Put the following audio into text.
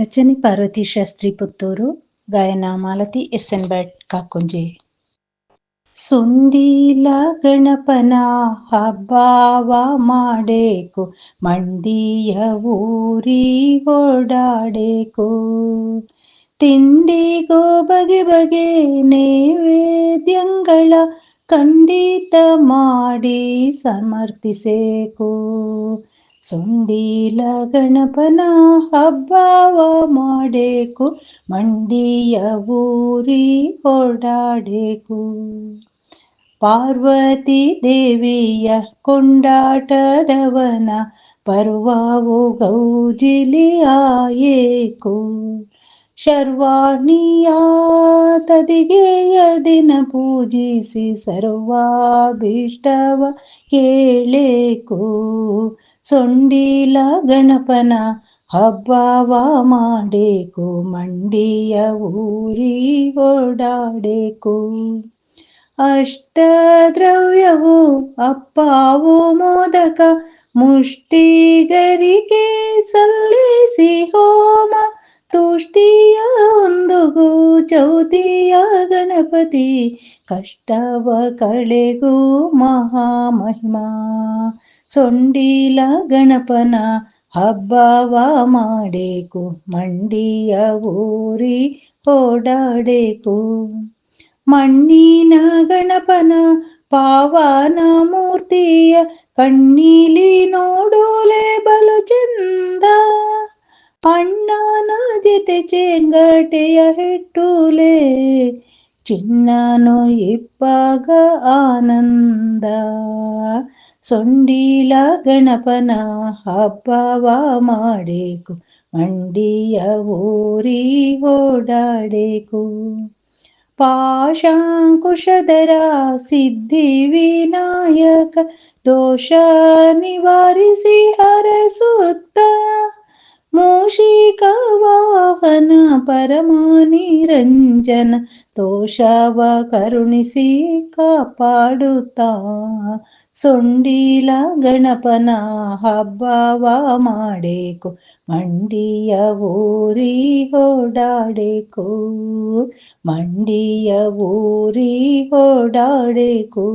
ರಚನೆ ಪಾರ್ವತಿ ಶಾಸ್ತ್ರಿ ಪುತ್ತೂರು, ಗಾಯನ Malathi S N Bhat Kakunje. ಸುಂಡೀಲ ಗಣಪನ ಹಬ್ಬಾವ ಮಾಡೇಕು, ಮಂಡಿಯ ಊರಿ ಓಡಾಡೇಕು ತಿಂಡಿಗೋ ಬಗೆ ಬಗೆ ನೈವೇದ್ಯಂಗಳ ಖಂಡಿತ ಮಾಡಿ ಸಮರ್ಪಿಸೇಕು. ಸುಂಡೀಲ ಗಣಪನ ಹಬ್ಬವ ಮಾಡೇಕು ಮಂಡಿಯ ಊರಿ ಓಡಾಡೇಕು. ಪಾರ್ವತಿ ದೇವಿಯ ಕೊಂಡಾಟದವನ ಪರ್ವವು ಗೌಜಿಲಿ ಆಯೇಕು ಶರ್ವಾಣಿಯ ತದಿಗೆಯ ದಿನ ಪೂಜಿಸಿ ಸರ್ವಾಭೀಷ್ಟವ ಕೇಳೇಕು. ಸೊಂಡೀಲ ಗಣಪನ ಹಬ್ಬವ ಮಾಡೇಕು, ಮಂಡಿಯ ಊರಿ ಓಡಾಡೇಕು. ಅಷ್ಟ ದ್ರವ್ಯವು ಅಪ್ಪಾವು ಮೋದಕ, ಮುಷ್ಟಿಗರಿಗೆ ಸಲ್ಲಿಸಿ ಹೋಮ ಒಂದುಗು ಚೌತಿಯ ಗಣಪತಿ, ಕಷ್ಟವ ಕಳೆಗೂ ಮಹಾಮಹಿಮಾ. ಸೊಂಡಿಲ ಗಣಪನ ಹಬ್ಬವ ಮಾಡೇಕು, ಮಂಡಿಯ ಊರಿ ಓಡಾಡೇಕು. ಮಣ್ಣಿನ ಗಣಪನ, ಪಾವನ ಮೂರ್ತಿಯ ಕಣ್ಣೀಲಿ ನೋಡೋಲೆ ಅಣ್ಣನ ಚೇಂಗಟೆಯ ಹೆಟ್ಟುಲೆ ಚಿನ್ನನು ಇಪ್ಪಾಗ ಆನಂದ. ಸೊಂಡಿಲ ಗಣಪನ ಹಬ್ಬವ ಮಾಡೇಕು, ಮಂಡಿಯ ಊರಿ ಓಡಾಡೇಕು. ಪಾಶಾಂಕುಶಧರ ಸಿದ್ಧಿ ವಿನಾಯಕ, ದೋಷ ನಿವಾರಿಸಿ ಹರಸುತ್ತ ಮೂಷಿಕ ವಾಹನ ಪರಮ ನಿರಂಜನ ದೋಷವ ಕರುಣಿಸಿ ಕಾಪಾಡುತ್ತಾ ಸೊಂಡೀಲ ಗಣಪನ ಹಬ್ಬವ ಮಾಡೇಕು ಮಂಡಿಯ ಊರಿ ಓಡಾಡೇಕು ಮಂಡಿಯ ಊರಿ ಓಡಾಡೇಕು